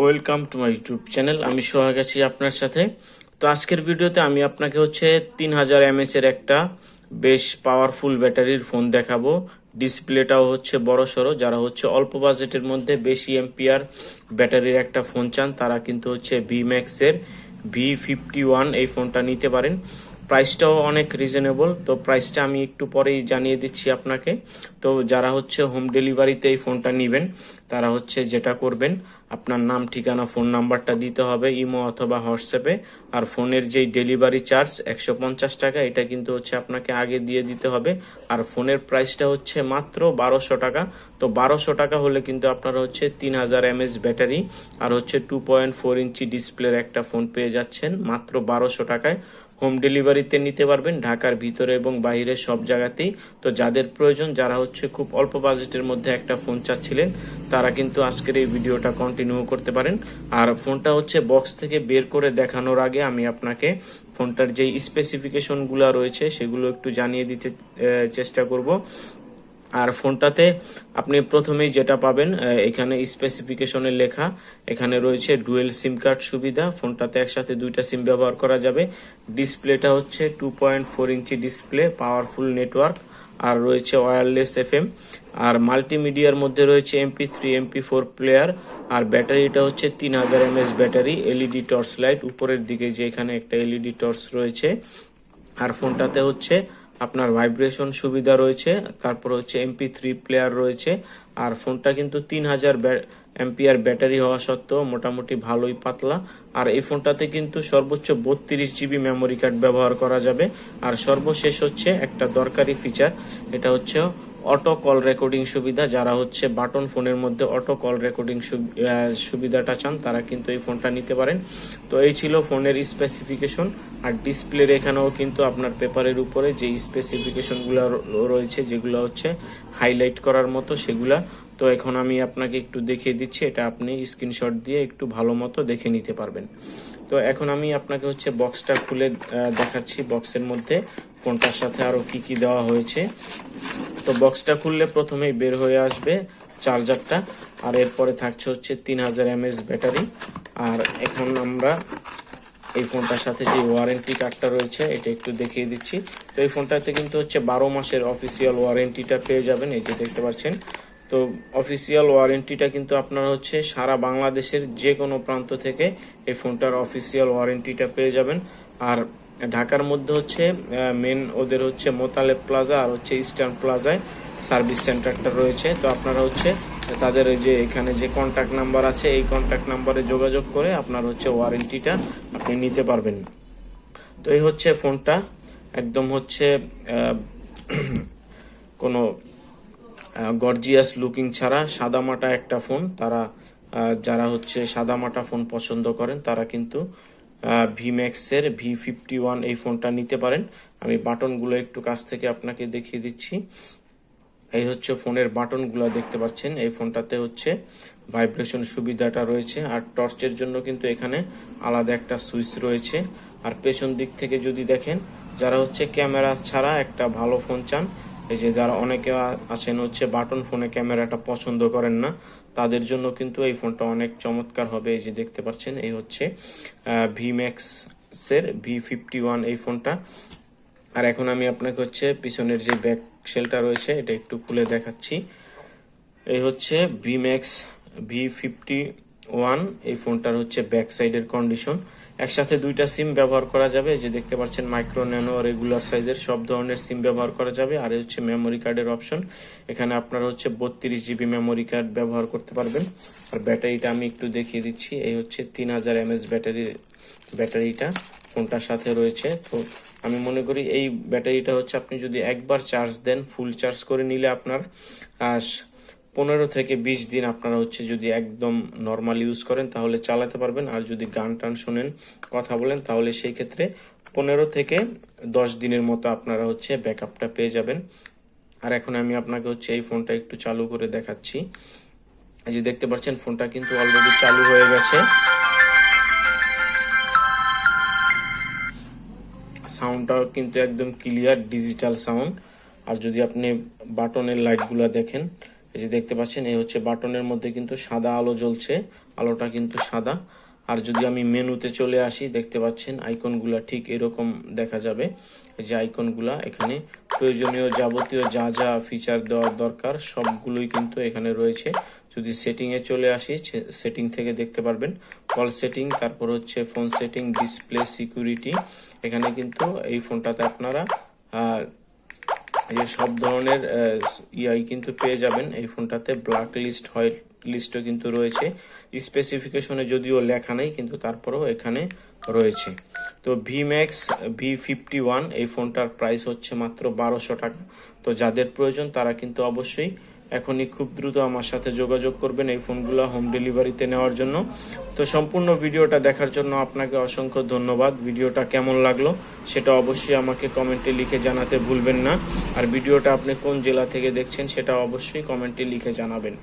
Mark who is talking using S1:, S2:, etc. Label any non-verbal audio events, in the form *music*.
S1: Welcome to my YouTube channel, আমি সোহাগ আছি আপনার সাথে। তো আজকের ভিডিওতে আমি আপনাকে হচ্ছে তিন হাজার এমএস এর একটা বেশ পাওয়ারফুল ব্যাটারির ফোন দেখাবো। ডিসপ্লেটাও হচ্ছে বড় সড়ো, যারা হচ্ছে অল্প বাজেটের মধ্যে বেশি এমপিআর ব্যাটারির একটা ফোন চান, তারা কিন্তু হচ্ছে ভি ম্যাক্সের ভি ফিফটি ওয়ান এই ফোনটা নিতে পারেন। প্রাইসটাও অনেক রিজনেবল তো প্রাইসটা আমি একটু পরেই জানিয়ে দিচ্ছি আপনাকে। তো যারা হচ্ছে হোম ডেলিভারিতে এই ফোনটা নেবেন, তারা হচ্ছে যেটা করবেন আপনার নাম, ঠিকানা, ফোন নাম্বারটা দিতে হবে ইমো অথবা হোয়াটসঅ্যাপে। আর ফোনের যেই ডেলিভারি চার্জ, একশো পঞ্চাশ টাকা, এটা কিন্তু হচ্ছে আপনাকে আগে দিয়ে দিতে হবে। আর ফোনের প্রাইসটা হচ্ছে মাত্র বারোশো টাকা। তো বারোশো টাকা হলে কিন্তু আপনারা হচ্ছে তিন হাজার এমএস ব্যাটারি। আর হচ্ছে টু পয়েন্ট ফোর ইঞ্চি ডিসপ্লের একটা ফোন পেয়ে যাচ্ছেন মাত্র বারোশো টাকায়। হোম ডেলিভারিতে নিতে পারবেন ঢাকার ভিতরে এবং বাইরে সব জায়গাতেই। তো যাদের প্রয়োজন, যারা হচ্ছে খুব অল্প বাজেটের মধ্যে একটা ফোন চাচ্ছিলেন, তারা কিন্তু আজকের এই ভিডিওটা কন্টিনিউ করতে পারেন। আর ফোনটা হচ্ছে বক্স থেকে বের করে দেখানোর আগে আমি আপনাকে ফোনটার যে স্পেসিফিকেশনগুলো রয়েছে, সেগুলো একটু জানিয়ে দিতে চেষ্টা করব। আর ফোনটাতে আপনি প্রথমেই যেটা পাবেন এখানে স্পেসিফিকেশনে লেখা, এখানে রয়েছে ডুয়েল সিম কার্ড সুবিধা, ফোনটাতে একসাথে দুইটা সিম ব্যবহার করা যাবে। ডিসপ্লেটা হচ্ছে two point four inch display powerful network আর রয়েছে ওয়্যারলেস এফএম আর মাল্টিমিডিয়ার মধ্যে রয়েছে MP three MP four player আর ব্যাটারিটা হচ্ছে তিন হাজার MS battery LED torch light উপরের দিকে যে এখানে একটা এলইডি টর্চ রয়েছে। আর ফোনটাতে হচ্ছে আপনার ভাইব্রেশন সুবিধা রয়েছে, তারপর হচ্ছে এমপি থ্রি প্লেয়ার রয়েছে, আর ফোনটা কিন্তু তিন হাজার এমপিআর ব্যাটারি হওয়া সত্ত্বেও মোটামুটি ভালোই পাতলা। আর এই ফোনটাতে কিন্তু সর্বোচ্চ বত্রিশ জিবি মেমোরি কার্ড ব্যবহার করা যাবে। আর সর্বশেষ হচ্ছে একটা দরকারি ফিচার এটা হচ্ছে অটো কল রেকর্ডিং সুবিধা, যারা হচ্ছে বাটন ফোনের মধ্যে অটো কল রেকর্ডিং সুবিধাটা চান, তারা কিন্তু এই ফোনটা নিতে পারেন। তো এই ছিল ফোনের স্পেসিফিকেশন আর ডিসপ্লের এখানেও কিন্তু আপনার পেপারের উপরে যে স্পেসিফিকেশনগুলো রয়েছে, যেগুলো হচ্ছে হাইলাইট করার মতো সেগুলা। তো এখন আমি আপনাকে একটু দেখিয়ে দিচ্ছি, এটা আপনি স্ক্রিনশট দিয়ে একটু ভালো মতো দেখে নিতে পারবেন। তো এখন আমি আপনাকে হচ্ছে বক্সটা খুলে দেখাচ্ছি বক্সের মধ্যে, ফোনটার সাথে আরও কি কি দেওয়া হয়েছে। তো বক্সটা খুললে প্রথমেই বের হয়ে আসবে চার্জারটা আর এরপরে থাকছে হচ্ছে তিন হাজার এমএস ব্যাটারি আর এখন আমরা এই ফোনটার সাথে যে ওয়ারেন্টি কার্ডটা রয়েছে, এটা একটু দেখিয়ে দিচ্ছি। তো এই ফোনটাতে কিন্তু হচ্ছে বারো মাসের অফিসিয়াল ওয়ারেন্টিটা পেয়ে যাবেন, এই যে দেখতে পাচ্ছেন। তো অফিসিয়াল ওয়ারেন্টিটা কিন্তু আপনারা হচ্ছে সারা বাংলাদেশের যে কোনো প্রান্ত থেকে এই ফোনটার অফিসিয়াল ওয়ারেন্টিটা পেয়ে যাবেন। আর ঢাকার মধ্যে হচ্ছে মেন ওদের হচ্ছে মোতালেব প্লাজা আর হচ্ছে ইস্টার্ন প্লাজায় সার্ভিস সেন্টারটা রয়েছে। তো আপনারা হচ্ছে তাদের যে এখানে যে কন্ট্যাক্ট নাম্বার আছে, এই কন্ট্যাক্ট নাম্বারে যোগাযোগ করে আপনার হচ্ছে ওয়ারেন্টিটা আপনি নিতে পারবেন। তো এই হচ্ছে ফোনটা। একদম হচ্ছে *clears throat* কোনো গর্জিয়াস লুকিং ছাড়া সাদামাটা একটা ফোন। তারা যারা হচ্ছে সাদামাটা ফোন পছন্দ করেন, তারা কিন্তু ভি ম্যাক্সের ভি ফিফটি ওয়ান এই ফোনটা নিতে পারেন। আমি বাটনগুলো একটু কাছ থেকে আপনাকে দেখিয়ে দিচ্ছি। এই হচ্ছে ফোনের বাটনগুলো দেখতে পাচ্ছেন। এই ফোনটাতে হচ্ছে ভাইব্রেশন সুবিধাটা রয়েছে। আর টর্চের জন্য কিন্তু এখানে আলাদা একটা সুইচ রয়েছে। আর পেছন দিক থেকে যদি দেখেন, যারা হচ্ছে ক্যামেরা ছাড়া একটা ভালো ফোন চান এই যে যারা অনেকে আছেন, হচ্ছে বাটন ফোনে ক্যামেরাটা পছন্দ করেন না, তাদের জন্য কিন্তু এই ফোনটা অনেক চমৎকার হবে। এই যে দেখতে পাচ্ছেন, এই হচ্ছে ভি ম্যাক্স এর ভি ফিফটি ওয়ান এই ফোনটা। আর এখন আমি আপনাকে হচ্ছে পিছনের যে ব্যাক সেলটা রয়েছে, এটা একটু খুলে দেখাচ্ছি। এই হচ্ছে ভিম্যাক্স ভি ফিফটি ওয়ান এই ফোনটার হচ্ছে ব্যাক সাইডের কন্ডিশন একসাথে দুইটা সিম ব্যবহার করা যাবে। যে দেখতে পাচ্ছেন মাইক্রো ন্যানো রেগুলার সাইজের সব ধরনের সিম ব্যবহার করা যাবে। আর হচ্ছে মেমোরি কার্ডের অপশন এখানে আপনারা হচ্ছে বত্রিশ জিবি মেমোরি কার্ড ব্যবহার করতে পারবেন। আর ব্যাটারিটা আমি একটু দেখিয়ে দিচ্ছি। এই হচ্ছে তিন হাজার এমএস ব্যাটারি, ব্যাটারিটা। ফোনটার সাথে রয়েছে। তো আমি মনে করি এই ব্যাটারিটা হচ্ছে আপনি যদি একবার চার্জ দেন ফুল চার্জ করে নিলে আপনার পনেরো থেকে বিশ দিন আপনারা হচ্ছে যদি একদম নর্মাল ইউজ করেন, তাহলে চালাতে পারবেন। আর যদি গান টান শোনেন, কথা বলেন, তাহলে সেই ক্ষেত্রে পনেরো থেকে দশ দিনের মতো আপনারা হচ্ছে ব্যাকআপটা পেয়ে যাবেন। আর এখন আমি আপনাকে হচ্ছে এই ফোনটা একটু চালু করে দেখাচ্ছি। যে দেখতে পাচ্ছেন ফোনটা কিন্তু অলরেডি চালু হয়ে গেছে। সাউন্ডটাও কিন্তু একদম ক্লিয়ার ডিজিটাল সাউন্ড আর যদি আপনি বাটনের লাইটগুলো দেখেন এই যে দেখতে পাচ্ছেন, এই হচ্ছে বাটনের মধ্যে কিন্তু সাদা আলো জ্বলছে, আলোটা কিন্তু সাদা। আর যদি আমি মেনুতে চলে আসি, দেখতে পাচ্ছেন আইকনগুলা ঠিক এরকম দেখা যাবে। এই যে আইকনগুলা এখানে প্রয়োজনীয় যাবতীয় যা যা ফিচার দেওয়ার দরকার, সবগুলোই কিন্তু এখানে রয়েছে। যদি সেটিং এ চলে আসি সেটিং থেকে দেখতে পারবেন। কল সেটিং তারপর হচ্ছে ফোন সেটিং ডিসপ্লে সিকিউরিটি এখানে কিন্তু এই ফোনটাতে আপনারা এই যে সব ধরনের ইআই কিন্তু পেয়ে যাবেন। এই ফোনটাতে ব্ল্যাক লিস্ট হয়, লিস্টও কিন্তু রয়েছে। স্পেসিফিকেশনে যদিও লেখা নেই, কিন্তু তারপরেও এখানে রয়েছে। তো V Max V fifty one এই ফোনটার প্রাইস হচ্ছে মাত্র বারোশো টাকা। তো যাদের প্রয়োজন, তারা কিন্তু অবশ্যই এখনই খুব দ্রুত আমার সাথে যোগাযোগ করবেন এই ফোনগুলো হোম ডেলিভারিতে নেওয়ার জন্য। তো সম্পূর্ণ ভিডিওটা দেখার জন্য আপনাকে অসংখ্য ধন্যবাদ। ভিডিওটা কেমন লাগল সেটা অবশ্যই আমাকে কমেন্টে লিখে জানাতে ভুলবেন না। আর ভিডিওটা আপনি কোন জেলা থেকে দেখছেন সেটা অবশ্যই কমেন্টে লিখে জানাবেন।